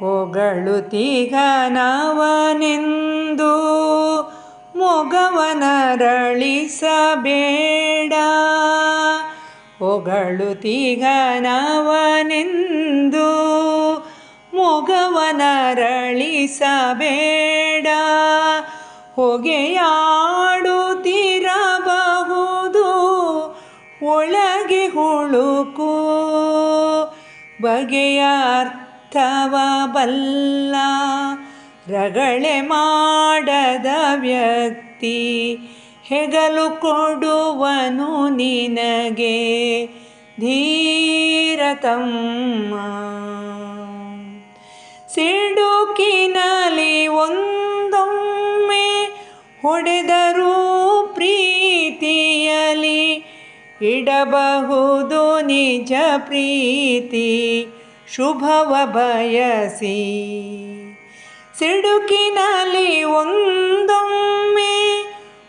ಹೊಗಳುತಿಗನವನೆಂದು ಮೊಗವನರಳಿಸಬೇಡ ಹೊಗಳುತಿಗನವನೆಂದು ಮೊಗವನರಳಿಸಬೇಡ ಹೊಗೆಯಾಡುತ್ತಿರಬಹುದು ಒಳಗೆ ಹುಳುಕು ಬಗೆಯ ಬಲ್ಲ ರಗಳೆ ಮಾಡದ ವ್ಯಕ್ತಿ ಹೆಗಲು ಕೊಡುವನು ನಿನಗೆ ಧೀರತಮ್ಮ ಸಿಡುಕಿನಲ್ಲಿ ಒಂದೊಮ್ಮೆ ಹೊಡೆದರೂ ಪ್ರೀತಿಯಲಿ ಇಡಬಹುದು ನಿಜ ಪ್ರೀತಿ. ಶುಭವ ಬಯಸಿ. ಸಿಡುಕಿನಲ್ಲಿ ಒಂದೊಮ್ಮೆ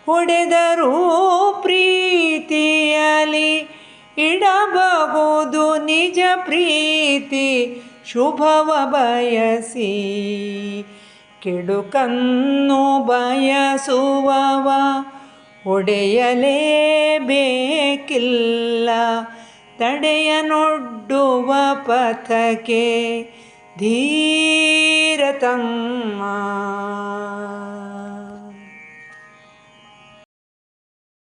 ಹೊಡೆದರೂ ಪ್ರೀತಿಯಲಿ ಇಡಬಹುದು ನಿಜ ಪ್ರೀತಿ. ಶುಭವ ಬಯಸಿ. ಕೆಡುಕನ್ನು ಬಯಸುವವ ಹೊಡೆಯಲೇಬೇಕಿಲ್ಲ. ತಡೆಯನೊಡ್ಡುವ ಪಥಕ್ಕೆ ಧೀರತಮ್ಮ.